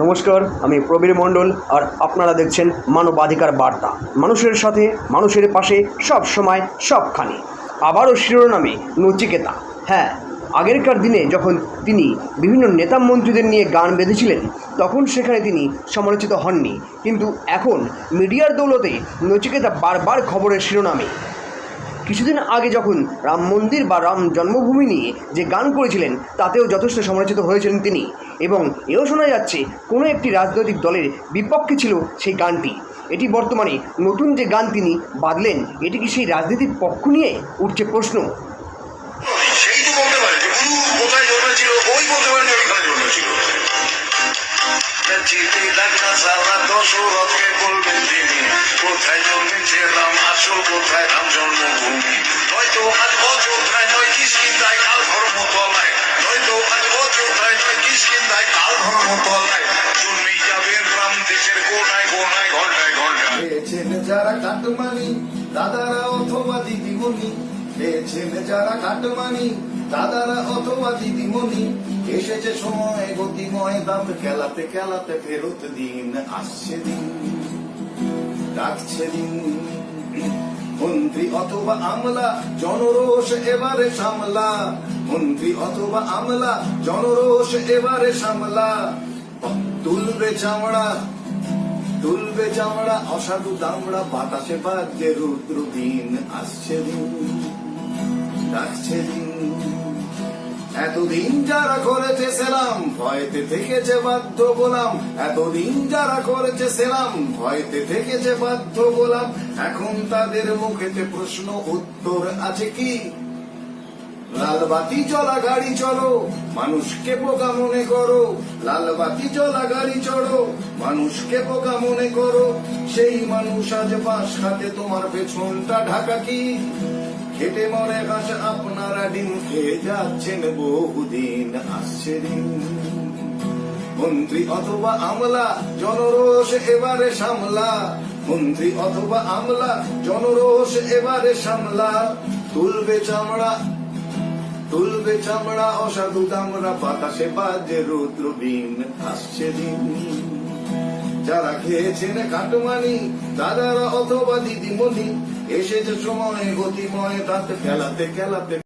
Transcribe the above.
নমস্কার, আমি প্রবীর মণ্ডল আর আপনারা দেখছেন মানবাধিকার বার্তা। মানুষের সাথে, মানুষের পাশে, সব সময়, সবখানে। আবারও শিরোনামে নচিকেতা। হ্যাঁ আগেরকার দিনে যখন তিনি বিভিন্ন নেতা মন্ত্রীদের নিয়ে গান বেঁধেছিলেন, তখন সেখানে তিনি সমালোচিত হননি। কিন্তু এখন মিডিয়ার দৌলতে নচিকেতা বারবার খবরের শিরোনামে। কিছুদিন আগে যখন রাম মন্দির বা রাম জন্মভূমি নিয়ে যে গান করেছিলেন তাতেও যথেষ্ট সমালোচিত হয়েছিলেন তিনি। এবং এও শোনা যাচ্ছে কোনো একটি রাজনৈতিক দলের বিপক্ষে ছিল সেই গানটি। এটি বর্তমানে নতুন যে গান তিনি বাঁধলেন এটি কি সেই রাজনীতির পক্ষ নিয়ে উঠছে প্রশ্ন? সেই তো বলতে পারে যে গুরু কোথায় জন্মেছিল ওই বলতে পারেন জন্মেছিল। চিঠি লেখা সারা দশরথকে বলবেন তিনি কোথায় জন্মেছে রাম জন্মভূমি? নয়তো আজ অযোধ্যায় নয় কিসকিন্দায় কাল ধর্মতলায় নয়তো আজ অযোধ্যায় নয় কাল ধর্মতলায় জন্মেই যাবেন রাম দেশের কোনায় কোনায়, ঘন্টায় ঘন্টায়। যারা কাটমানি, দাদারা অথবা দিদিমণি। পেয়েছেন যারা কাটমানি, দাদারা অথবা দিদিমণি। এসেছে সময়, গতিময় দাম। খেলাতে খেলাতে ফেরত দিন। আসছে দিন। ডাকছে দিন। মন্ত্রী অথবা আমলা, জনরোষ এবারে সামলা। মন্ত্রী অথবা আমলা, জনরোষ এবারে সামলা। তুলবে চামড়া তুলবে চামড়া, অসাধু দামড়া বাতাসে বাজছে রুদ্র দিন আসছে দিন, ডাকছে দিন। এতদিন যারা করেছে সেলাম ভয়তে থেকেছে বাধ্য গোলাম। এতদিন যারা করেছে সেলাম ভয়তে থেকেছে বাধ্য গোলাম। এখন তাদের মুখেতে প্রশ্ন, উত্তর আছে কি? লাল বাতি চলা গাড়ি চলো মানুষকে বোকা মনে করো। লাল বাতি চলা গাড়ি চড়ো, মানুষকে বোকা মনে করো। সেই মানুষ আজ বাস খাতে তোমার পেছনটা ঢাকা কি? খেটে মরে ঘাস আপনারা ডিম খেয়ে যাচ্ছেন বহুদিন আসছে দিন। মন্ত্রী অথবা আমলা, জনরোষ এবারে সামলা। মন্ত্রী অথবা আমলা, জনরোষ এবারে সামলা। তুলবে চামড়া তুলবে চামড়া, অসাধু দামড়া বাতাসে বাজে রুদ্রবিন আসছে দিন। যারা খেয়েছেন কাটমানি দাদারা অথবা দিদিমণি এসেছে সময় গতিময় তাতে খেলাতে খেলাতে